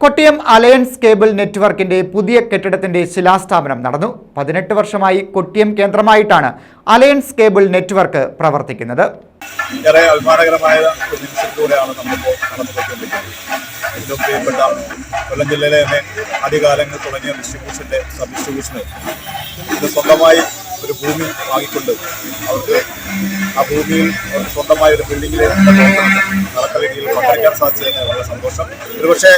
Kottiyam alliance cable നെറ്റ്വർക്കിന്റെ പുതിയ കെട്ടിടത്തിന്റെ ശിലാസ്ഥാപനം നടന്നു. പതിനെട്ട് വർഷമായി കൊട്ടിയം കേന്ദ്രമായിട്ടാണ് അലയൻസ് കേബിൾ നെറ്റ്വർക്ക് പ്രവർത്തിക്കുന്നത്. ഏറെ അഭിമാനകരമായ ഒരു നിമിഷത്തിലൂടെയാണ് നമ്മളിപ്പോൾ നടന്നുപോയിക്കൊണ്ടിരിക്കുന്നത് ഏറ്റവും പ്രിയപ്പെട്ട കൊല്ലം ജില്ലയിലെ തന്നെ ആദ്യകാലങ്ങൾ തുടങ്ങിയ ഡിസ്ട്രിബ്യൂഷന്റെ സബ് ഡിസ്ട്രിബ്യൂഷന് ഇത് സ്വന്തമായി ഒരു ഭൂമി വാങ്ങിക്കൊണ്ട് അവർക്ക് ആ ഭൂമിയിൽ സ്വന്തമായ ഒരു ബിൽഡിംഗിൽ നടക്കുന്ന രീതിയിൽ പങ്കെടുക്കാൻ സാധിച്ചതിന് വളരെ സന്തോഷം. ഒരുപക്ഷെ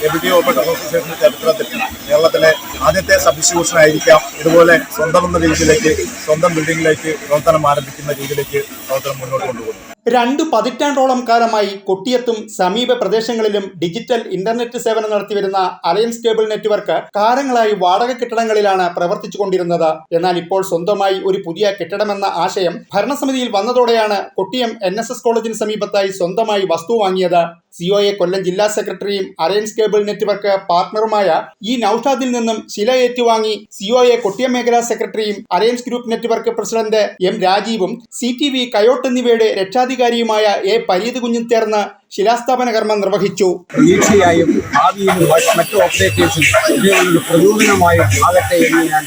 എ ബി ടി ഓപ്പറേറ്റർ അസോസിയേഷന്റെ ചരിത്രത്തിൽ കേരളത്തിലെ ആദ്യത്തെ സബ് ആയിരിക്കാം ഇതുപോലെ സ്വന്തം എന്ന രീതിയിലേക്ക് സ്വന്തം ബിൽഡിംഗിലേക്ക് പ്രവർത്തനം ആരംഭിക്കുന്ന രീതിയിലേക്ക് പ്രവർത്തനം മുന്നോട്ട് കൊണ്ടുപോകുന്നു രണ്ടു പതിറ്റാണ്ടോളം കാലമായി കൊട്ടിയത്തും സമീപ പ്രദേശങ്ങളിലും ഡിജിറ്റൽ ഇന്റർനെറ്റ് സേവനം നടത്തിവരുന്ന അലയൻസ് കേബിൾ നെറ്റ്വർക്ക് കാലങ്ങളായി വാടക കെട്ടിടങ്ങളിലാണ് പ്രവർത്തിച്ചുകൊണ്ടിരുന്നത്. എന്നാൽ ഇപ്പോൾ സ്വന്തമായി ഒരു പുതിയ കെട്ടിടമെന്ന ആശയം ഭരണസമിതിയിൽ വന്നതോടെയാണ് കൊട്ടിയം എൻ എസ് എസ് കോളേജിന് സമീപത്തായി സ്വന്തമായി വസ്തു വാങ്ങിയത്. സിഒഎ കൊല്ലം ജില്ലാ സെക്രട്ടറിയും അലയൻസ് കേബിൾ നെറ്റ്വർക്ക് പാർട്ണറുമായ ഇ നൌഷാദിൽ നിന്നും ശില ഏറ്റുവാങ്ങി സിഒഎ കൊട്ടിയം മേഖലാ സെക്രട്ടറിയും alliance group network president M രാജീവും C T V കയോട്ട് എന്നിവയുടെ രക്ഷാധികാരിയുമായ എ പരീത് കുഞ്ഞും ചേർന്ന് ശിലാസ്ഥാപന കർമ്മം നിർവഹിച്ചു. പ്രതീക്ഷയായും ഭാവിയിലും മറ്റ് മറ്റു ഓപ്പറേറ്റേഴ്സിനും ഇതിനൊരു പ്രചോദനമായും ആകട്ടെ എന്ന് ഞാൻ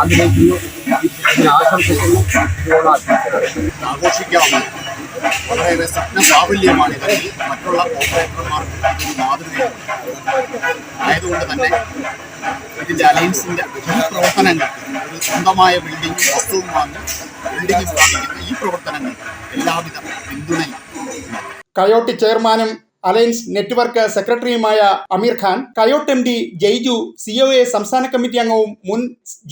ആഗ്രഹിക്കുന്നു. ഇതിനെ ആശംസിക്കുന്നു. ഇതിനോട് ആശംസിക്കുന്നു ആഘോഷിക്കാവുന്ന വളരെയേറെ സ്വപ്ന സാഫല്യമാണ് മറ്റുള്ള ഓപ്പറേറ്റർമാർക്ക് മാതൃകയാണ് ആയതുകൊണ്ട് തന്നെ ഇതിന്റെ അലയൻസിന്റെ പ്രവർത്തനങ്ങൾ. ഒരു സ്വന്തമായ ബിൽഡിംഗ് വസ്തുവും വാങ്ങി ബിൽഡിംഗ് സ്ഥാപിക്കുന്ന ഈ പ്രവർത്തനങ്ങൾ എല്ലാവിധ പിന്തുണയും. കയോട്ടി ചെയർമാനും അലയൻസ് നെറ്റ്വർക്ക് സെക്രട്ടറിയുമായ അമീർ ഖാൻ കയോട്ട് എം ഡി ജയ്ജു സിഒഎ സംസ്ഥാന കമ്മിറ്റി അംഗവും മുൻ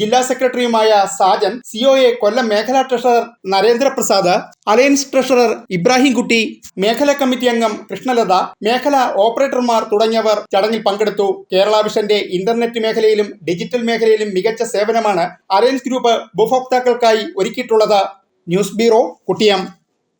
ജില്ലാ സെക്രട്ടറിയുമായ സാജൻ സിഒഎ കൊല്ലം മേഖലാ treasurer Narendraprasad alliance treasurer Ibrahim Kutty മേഖലാ കമ്മിറ്റി അംഗം കൃഷ്ണലത മേഖലാ ഓപ്പറേറ്റർമാർ തുടങ്ങിയവർ ചടങ്ങിൽ പങ്കെടുത്തു. കേരള വിഷന്റെ ഇന്റർനെറ്റ് മേഖലയിലും ഡിജിറ്റൽ മേഖലയിലും മികച്ച സേവനമാണ് അലയൻസ് ഗ്രൂപ്പ് ഉപഭോക്താക്കൾക്കായി ഒരുക്കിയിട്ടുള്ളത്. News bureau Kottiyam.